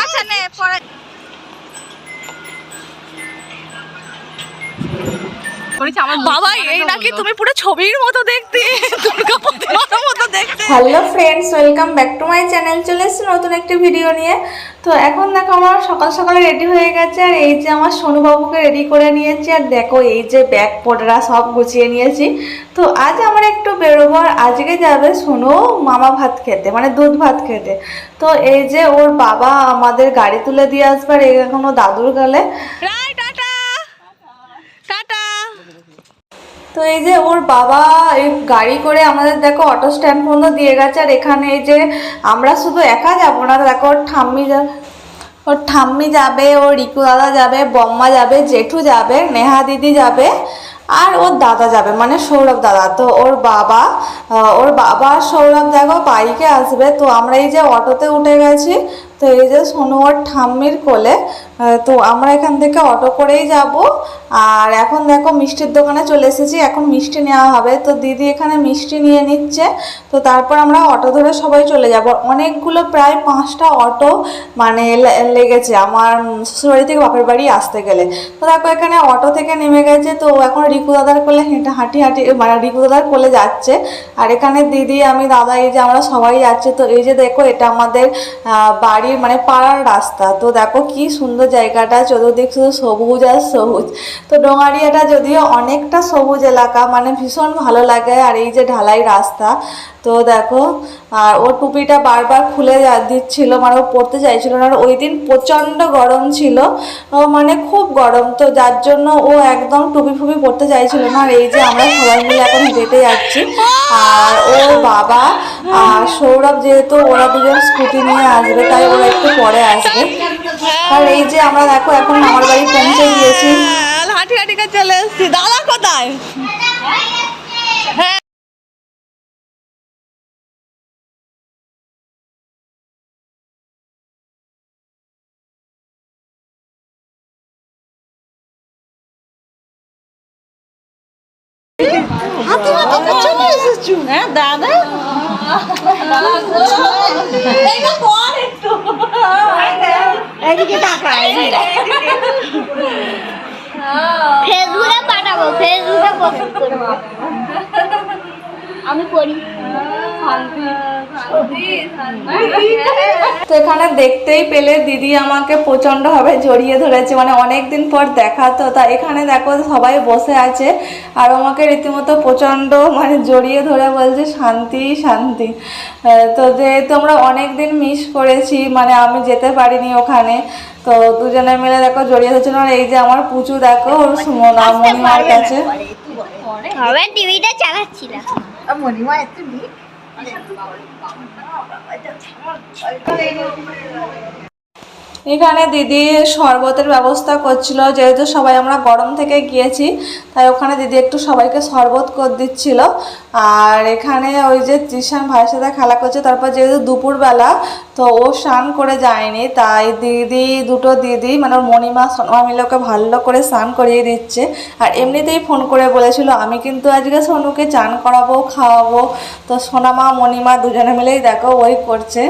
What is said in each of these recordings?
আচ্ছা নে পরে বাবা এই নাকি তুমি পুরো ছবির মতো দেখতে দুর্গা প্রতিমার মতো দেখতে। Hello friends welcome back to my channel চলে এসেছি নতুন একটি ভিডিও নিয়ে। তো এখন দেখো আমার সকাল সকালে রেডি হয়ে গেছে আর এই যে আমার সোনুবাবুকে রেডি করে নিয়েছি আর দেখো এই যে ব্যাগ পোটরা সব গুছিয়ে নিয়েছি। তো আজ আমার একটু বেরোবো আর আজকে যাবে সোনু মামা ভাত খেতে মানে দুধ ভাত খেতে। তো এই যে ওর বাবা আমাদের গাড়ি তুলে দিয়ে আসবে আর এখনও দাদুর গেলে। তো এই যে ওর বাবা এই গাড়ি করে আমাদের দেখো অটো স্ট্যান্ড পর্যন্ত দিয়ে গেছে। আর এখানে এই যে আমরা শুধু একা যাব না, দেখো ওর ঠাম্মি যাবে ওর ঠাম্মি যাবে, ওর রিকু দাদা যাবে বম্মা যাবে, জেঠু যাবে, নেহা দিদি যাবে, আর ওর দাদা যাবে মানে সৌরভ দাদা। তো ওর বাবা ওর বাবা সৌরভ দেখো বাইকে আসবে। তো আমরা এই যে অটোতে উঠে গেছি। তো এই যে সোনু ওর ঠাম্মির কোলে তো আমরা এখান থেকে অটো করেই যাব। আর এখন দেখো মিষ্টির দোকানে চলে এসেছি এখন মিষ্টি নেওয়া হবে। তো দিদি এখানে মিষ্টি নিয়ে নিচ্ছে তো তারপর আমরা অটো ধরে সবাই চলে যাব। অনেকগুলো প্রায় পাঁচটা অটো মানে লেগেছে আমার শ্বশুরবাড়ি থেকে বাপের বাড়ি আসতে গেলে। তো দেখো এখানে অটো থেকে নেমে গেছে তো এখন রিকু দাদার কোলে হেঁটে হাঁটি হাঁটি মানে রিকু দাদার কোলে যাচ্ছে। আর এখানে দিদি আমি দাদা এই যে আমরা সবাই যাচ্ছে তো এই যে দেখো এটা আমাদের আহ, বাড়ির মানে পাড়ার রাস্তা। তো দেখো কি সুন্দর জায়গাটা, চতুর্দিক শুধু সবুজ আর সবুজ। তো ডোঙারিয়াটা যদিও অনেকটা সবুজ এলাকা মানে ভীষণ ভালো লাগে আর এই যে ঢালাই রাস্তা। তো দেখো, আর ও টুপিটা বারবার খুলে দিচ্ছিল মানে ও পড়তে চাইছিল না। আর ওই দিন প্রচণ্ড গরম ছিল মানে খুব গরম। তো যার জন্য ও একদম টুপি ফুপি পড়তে চাইছিল না। আর এই যে আমরা সবাই মিলে এখন হেঁটে যাচ্ছি। আর ওর বাবা আর সৌরভ যেহেতু ওরা দুজন স্কুটি নিয়ে আসবে তাই ওরা একটু পরে আসবে। আর এই যে আমরা দেখো এখন আমার বাড়ি পৌঁছে গিয়েছি। হাঁটি হাঁটি চলে এসছি। দাদা কোথায়? হ্যাঁ। হ্যাঁ দাদা। এদিকে তাকায় ফেসবুকে পাঠাবো ফেসবুকে পোস্ট করব। আমি করি তো এখানে দেখতেই পেলে দিদি আমাকে প্রচণ্ড ভাবে জড়িয়ে ধরেছে মানে অনেক দিন পর দেখা তো তা এখানে দেখো সবাই বসে আছে আর আমাকে রীতিমতো প্রচণ্ড মানে জড়িয়ে ধরে বলছে শান্তি শান্তি। তো যেহেতু আমরা অনেক দিন মিস করেছি মানে আমি যেতে পারিনি ওখানে তো দুজনে মিলে দেখো জড়িয়ে ধরেছিল আর এই যে আমার পুচু দেখো ওর সুমনা মনিমার কাছে। হবে টিভিটা চালাচ্ছিলাম। Ay, এখানে দিদি শরবতের ব্যবস্থা করছিল, যেহেতু সবাই আমরা গরম থেকে গিয়েছি, তাই ওখানে দিদি একটু সবাইকে শরবত করে দিচ্ছিল। আর এখানে ওই যে তৃষান ভাইয়ের সাথে খেলা করছে, তারপর যেহেতু দুপুরবেলা, তো ও স্নান করে যায়নি, তাই দিদি, দুটো দিদি মানে ওর মণিমা সোনা মিলে ওকে ভালো করে স্নান করিয়ে দিচ্ছে। আর এমনিতেই ফোন করে বলেছিল, আমি কিন্তু আজকে সোনুকে চান করাবো, খাওয়াবো। তো সোনামা, মণিমা দুজনে মিলেই দেখো ওই করছে।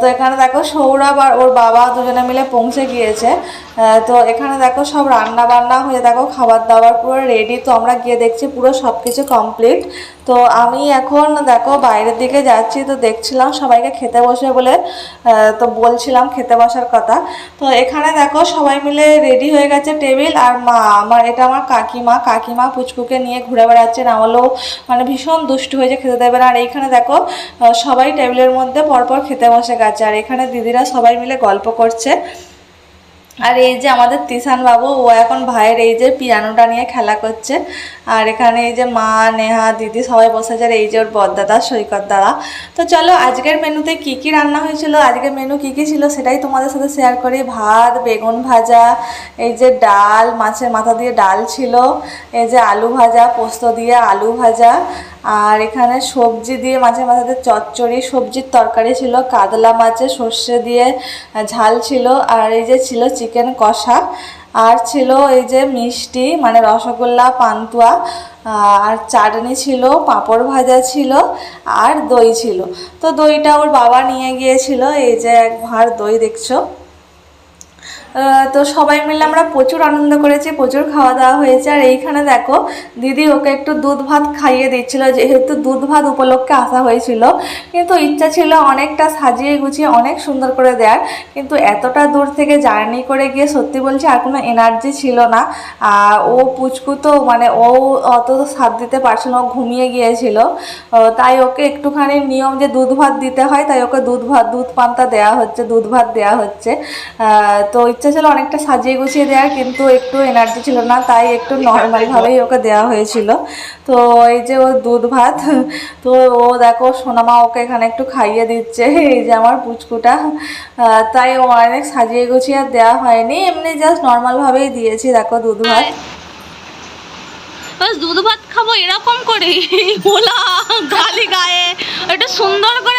তো এখানে দেখো সৌরভ আর ওর বাবা দুজনে মিলে পৌঁছে গিয়েছে। তো এখানে দেখো সব রান্না বান্না হয়ে দেখো, খাবার দাবার পুরো রেডি তো আমরা গিয়ে দেখছি পুরো সব কিছু কমপ্লিট তো আমি এখন দেখো বাইরের দিকে যাচ্ছি, তো দেখছিলাম সবাইকে খেতে বসে বলে তো বলছিলাম খেতে বসার কথা। তো এখানে দেখো সবাই মিলে রেডি হয়ে গেছে টেবিল আর মা, আমার, এটা আমার কাকিমা। কাকিমা পুচকুকে নিয়ে ঘুরে বেড়াচ্ছে, না হলেও মানে ভীষণ দুষ্টু হয়েছে খেতে দেবে না। আর এইখানে দেখো সবাই টেবিলের মধ্যে পরপর খেতে বসে গেছে। আর এখানে দিদিরা সবাই মিলে গল্প করছে। আর এই যে আমাদের তিশান বাবু, ও এখন ভাইয়ের এই যে পিয়ানোটা নিয়ে খেলা করছে। আর এখানে এই যে মা, নেহা, দিদি সবাই বসেছে আর এই যে ওর বরদাদা, সৈকত দাদা। তো চলো, আজকের মেনুতে কি কি রান্না হয়েছিল, আজকের মেনু কি কি ছিল সেটাই তোমাদের সাথে শেয়ার করি। ভাত, বেগুন ভাজা, এই যে ডাল, মাছের মাথা দিয়ে ডাল ছিল, এই যে আলু ভাজা, পোস্ত দিয়ে আলু ভাজা আর এখানে সবজি দিয়ে মাছের মাথাতে চচ্চড়ি, সবজির তরকারি ছিল, কাতলা মাছে সর্ষে দিয়ে ঝাল ছিল, আর এই যে ছিল চিকেন কষা, আর ছিল এই যে মিষ্টি মানে রসগোল্লা, পান্তুয়া আর চাটনি ছিল, পাঁপড় ভাজা ছিল, আর দই ছিল। তো দইটা ওর বাবা নিয়ে গিয়েছিল, এই যে এক ভাঁড় দই দেখছ? তো সবাই মিলে আমরা প্রচুর আনন্দ করেছি, প্রচুর খাওয়া দাওয়া হয়েছে। আর এইখানে দেখো, দিদি ওকে একটু দুধ ভাত খাইয়ে দিচ্ছিল, যেহেতু দুধ ভাত উপলক্ষে আসা হয়েছিল। কিন্তু ইচ্ছা ছিল অনেকটা সাজিয়ে গুছিয়ে অনেক সুন্দর করে দেওয়ার কিন্তু এতটা দূর থেকে জার্নি করে গিয়ে সত্যি বলছি আর কোনো এনার্জি ছিল না। ও পুচকু তো মানে ও অত সাথ দিতে পারছিল না, ও ঘুমিয়ে গিয়েছিল। তাই ওকে একটুখানি নিয়ম যে দুধ ভাত দিতে হয়, তাই ওকে দুধ ভাত, দুধ পান্তা দেওয়া হচ্ছে, দুধ ভাত দেওয়া হচ্ছে। তো ইচ্ছা ছিল অনেকটা সাজিয়ে গুছিয়ে দেওয়ার কিন্তু একটু এনার্জি ছিল না, তাই একটু নর্মালভাবেই ওকে দেওয়া হয়েছিল। তো এই যে ও দুধ ভাত, তো ও দেখো সোনামা ওকে এখানে একটু খাইয়ে দিচ্ছে, এই যে আমার পুচকুটা। তাই ও অনেক সাজিয়ে গুছিয়ে আর দেওয়া হয়নি, এমনি জাস্ট নর্মালভাবেই দিয়েছি, দেখো দুধ ভাত। দুধ ভাত খাব এরকম করে গোলা গায়ে এটা সুন্দর করে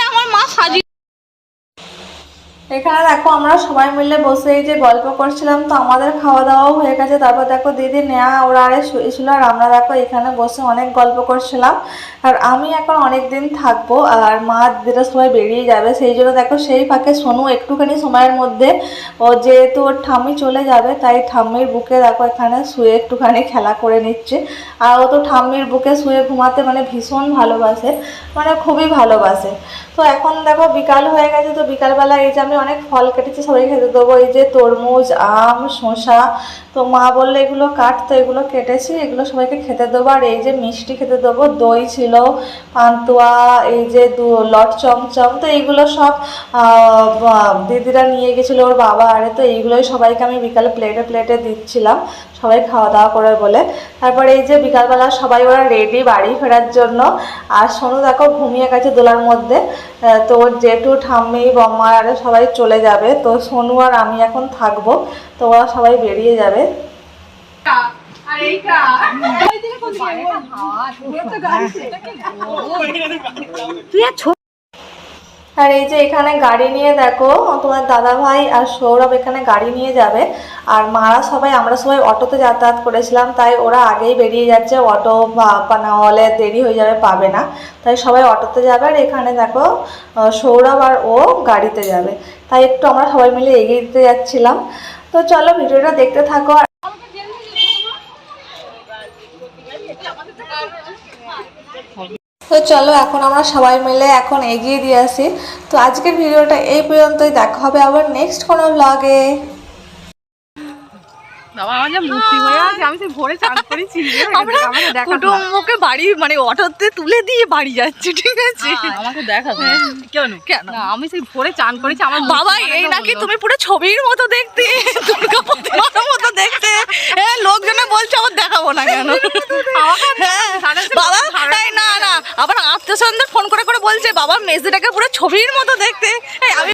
এখানে দেখো আমরা সবাই মিলে বসে এই যে গল্প করছিলাম, তো আমাদের খাওয়া দাওয়াও হয়ে গেছে। তারপর দেখো দিদি, নেয়া, ওরা আরে শুয়েছিল আর আমরা দেখো এখানে বসে অনেক গল্প করছিলাম। আর আমি এখন অনেক দিন থাকব আর মা দিদিরা সবাই বেরিয়ে যাবে। সেই জন্য দেখো সেই ফাঁকে সোনু একটুখানি সময়ের মধ্যে, ও যেহেতু ওর ঠাম্মি চলে যাবে, তাই ঠাম্মির বুকে দেখো এখানে শুয়ে একটুখানি খেলা করে নিচ্ছে। আর ও তো ঠাম্মির বুকে শুয়ে ঘুমাতে মানে ভীষণ ভালোবাসে মানে খুবই ভালোবাসে। তো এখন দেখো বিকাল হয়ে গেছে, তো বিকালবেলা এই যে আমি অনেক ফল কেটেছি সবাই খেতে। দেবো এই যে তরমুজ, আম, শসা, তো মা বললে, এগুলো কাট। তো এগুলো কেটেছি, এগুলো সবাইকে খেতে দেবো। আর এই যে মিষ্টি খেতে দেবো, দই ছিল, পান্তুয়া, এই যে দু, লট চমচম, তো এইগুলো সব দিদিরা নিয়ে গেছিল ওর বাবা। আরে তো এইগুলোই সবাইকে আমি বিকালে প্লেটে প্লেটে দিচ্ছিলাম। সবাই খাওয়া দাওয়া করে বলে। তারপরে এই যে বিকালবেলা সবাই ওরা রেডি বাড়ি ফেরার জন্য। আর সোনু দেখো ঘুমিয়ে গেছে দোলার মধ্যে। তো ওর জেঠু ঠাম্মি বম্মা আর সবাই চলে যাবে তো সোনু আর আমি এখন থাকব। তো ওরা সবাই বেরিয়ে যাবে। আর এই যে এখানে গাড়ি নিয়ে দেখো, তোমার দাদা ভাই আর সৌরভ এখানে গাড়ি নিয়ে যাবে। আর মারা সবাই, আমরা সবাই অটোতে যাতায়াত করেছিলাম, তাই ওরা আগেই বেরিয়ে যাচ্ছে। অটো বা না হলে দেরি হয়ে যাবে, পাবে না। তাই সবাই অটোতে যাবে আর এখানে দেখো সৌরভ আর ও গাড়িতে যাবে। তাই একটু আমরা সবাই মিলে এগিয়ে দিতে যাচ্ছিলাম। তো চলো, ভিডিওটা দেখতে থাকো আর তো চলো এখন আমরা সবাই মিলে এখন এগিয়ে দিয়ে আসি। তো আজকের ভিডিওটা এই পর্যন্তই। দেখা হবে আবার নেক্সট কোনো ব্লগে বাবা আমার যে মূর্তি হয়ে আছে আমি সেই ভোরে চান করেছি আমরা কুটুম্বকে বাড়ি মানে অটোতে তুলে দিয়ে বাড়ি যাচ্ছি ঠিক আছে? আমাকে দেখা কেন? কেন? আমি সেই ভোরে চান করেছি আমার বাবা এই নাকি তুমি পুরো ছবির মতো দেখতে দুর্গা প্রতিমার মতো দেখতে। হ্যাঁ লোকজনে বলছে আবার দেখাবো না কেন? হ্যাঁ। বাবা না না। আবার আত্মীয় স্বজনদের ফোন করে করে বলছে বাবা মেসিটাকে পুরো ছবির মতো দেখতে। আমি